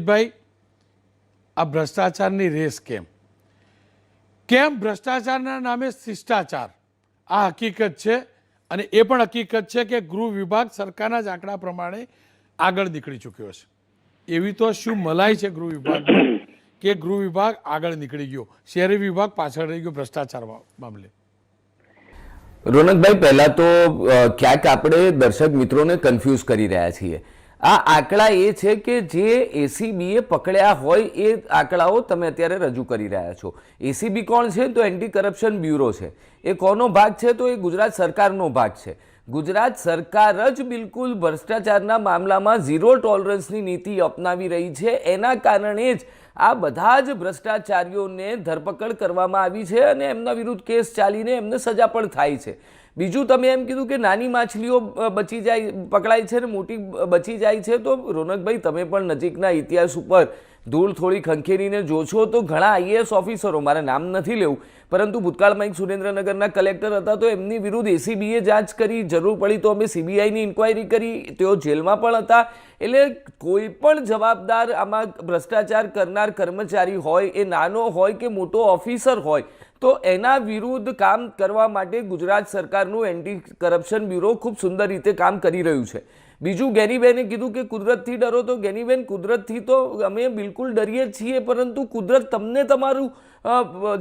ભાઈ, આ ભ્રષ્ટાચારની રેસ કેમ? કેમ ભ્રષ્ટાચારના નામે શિષ્ટાચાર? આ હકીકત છે અને એ પણ હકીકત છે કે ગૃહ વિભાગ સરકારના જ આંકડા પ્રમાણે આગળ નીકળી ચૂક્યો છે. એવી તો શું મલાઈ છે ગૃહ વિભાગ કે ગૃહ વિભાગ આગળ નીકળી ગયો? શહેરી વિભાગ પાછળ રહી ગયો ભ્રષ્ટાચાર મામલે. રોનકભાઈ, પહેલા તો ક્યાંક આપણે દર્શક મિત્રોને કન્ફ્યુઝ કરી રહ્યા છીએ. આ આંકડા એ છે કે જે એસીબીએ પકડ્યા હોય એ આંકડાઓ તમે અત્યારે રજૂ કરી રહ્યા છો. એસીબી કોણ છે? તો એન્ટી કરપ્શન બ્યુરો છે. એ કોનો ભાગ છે? તો એ ગુજરાત સરકારનો ભાગ છે. ગુજરાત સરકાર જ બિલકુલ ભ્રષ્ટાચારના મામલામાં ઝીરો ટોલરન્સની નીતિ અપનાવી રહી છે. એના કારણે જ આ બધા જ ભ્રષ્ટાચારીઓને ધરપકડ કરવામાં આવી છે અને એમના વિરુદ્ધ કેસ ચાલીને એમને સજા પણ થાય છે. બીજું તમે એમ કીધું કે નાની માછલીઓ બચી જાય, પકડાય છે ને મોટી બચી જાય છે, તો રોનકભાઈ, તમે પણ નજીકના ઇતિહાસ ઉપર ધૂળ થોડી ખંખેરીને જોશો તો ઘણા આઈએએસ ઓફિસરો, મારે નામ નથી લેવું, પરંતુ ભૂતકાળમાં એક સુરેન્દ્રનગરના કલેક્ટર હતા તો એમની વિરુદ્ધ એસીબીએ જાંચ કરી, જરૂર પડી તો અમે સીબીઆઈની ઇન્ક્વાયરી કરી, તેઓ જેલમાં પણ હતા. એટલે કોઈ પણ જવાબદાર આમાં ભ્રષ્ટાચાર કરનાર કર્મચારી હોય, એ નાનો હોય કે મોટો ઓફિસર હોય, તો એના વિરુદ્ધ કામ કરવા માટે ગુજરાત સરકારનું એન્ટી કરપ્શન બ્યુરો ખૂબ સુંદર રીતે કામ કરી રહ્યું છે. બીજું ગેનીબેને કીધું કે કુદરતથી ડરો તો ગેનીબેન, કુદરતથી તો અમે બિલકુલ ડરીએ છીએ, પરંતુ કુદરત તમને તમારું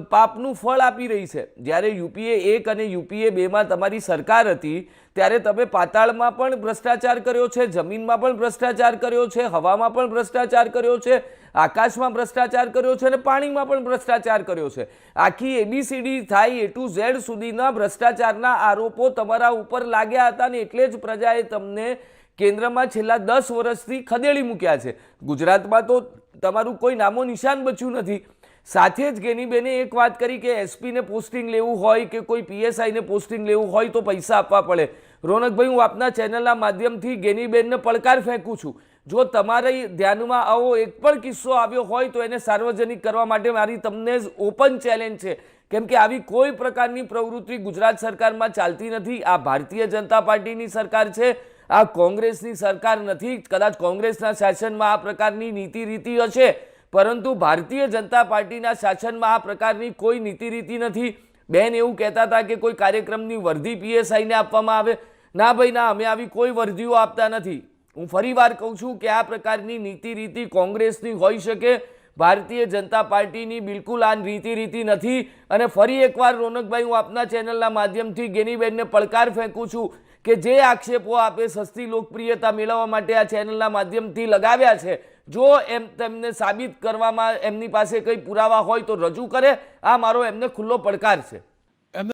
પાપનું ફળ આપી રહી છે. જ્યારે યુપીએ એક અને યુપીએ બેમાં તમારી સરકાર હતી, ત્યારે તમે પાતાળમાં પણ ભ્રષ્ટાચાર કર્યો છે, જમીનમાં પણ ભ્રષ્ટાચાર કર્યો છે, હવામાં પણ ભ્રષ્ટાચાર કર્યો છે, આકાશમાં ભ્રષ્ટાચાર કર્યો છે અને પાણીમાં પણ ભ્રષ્ટાચાર કર્યો છે. આખી એબીસીડી થાય એ ટુ ઝેડ સુધીના ભ્રષ્ટાચારના આરોપો તમારા ઉપર લાગ્યા હતા ને એટલે જ પ્રજાએ તમને કેન્દ્રમાં છેલ્લા દસ વર્ષથી ખદેડી મૂક્યા છે. ગુજરાતમાં તો તમારું કોઈ નામો નિશાન બચ્યું નથી. સાથે જ ગેનીબેને એક વાત કરી કે એસપીને પોસ્ટિંગ લેવું હોય કે કોઈ પીએસઆઈને પોસ્ટિંગ લેવું હોય તો પૈસા આપવા પડે. રોનકભાઈ, હું આપના ચેનલના માધ્યમથી ગેનીબેનને પડકાર ફેંકું છું. જો તમારે ધ્યાનમાં આવો એક પણ કિસ્સો આવ્યો હોય તો એને સાર્વજનિક કરવા માટે મારી તમને જ ઓપન ચેલેન્જ છે. કેમ કે આવી કોઈ પ્રકારની પ્રવૃત્તિ ગુજરાત સરકારમાં ચાલતી નથી. આ ભારતીય જનતા પાર્ટીની સરકાર છે. આ કોંગ્રેસની સરકાર નથી, કદાચ કોંગ્રેસના શાસનમાં આ પ્રકારની નીતિ રીતિ હશે પરંતુ ભારતીય જનતા પાર્ટીના શાસનમાં આ પ્રકારની કોઈ નીતિ રીતિ નથી. બેન એવું કહેતા હતા કે કોઈ કાર્યક્રમની વર્ધી પીએસઆઈને આપવામાં આવે. ના ભાઈ, ના, અમે આવી કોઈ વર્ધીઓ આપતા નથી. હું ફરી વાર કહું છું કે આ પ્રકારની નીતિ રીતિ કોંગ્રેસની હોઈ શકે. ભારતીય જનતા પાર્ટીની બિલકુલ આ રીતિ રીતિ નથી. અને ફરી એકવાર રોનકભાઈ, હું આપના ચેનલના માધ્યમથી ગેનીબેનને પડકાર ફેંકું છું. કે જે આક્ષેપો આપે સસ્તી લોકપ્રિયતા મેળવવા માટે આ ચેનલના માધ્યમથી લગાવ્યા છે, જો એમ તેમને સાબિત કરવામાં એમની પાસે કંઈ પુરાવા હોય તો રજૂ કરે. આ મારો એમને ખુલ્લો પડકાર છે.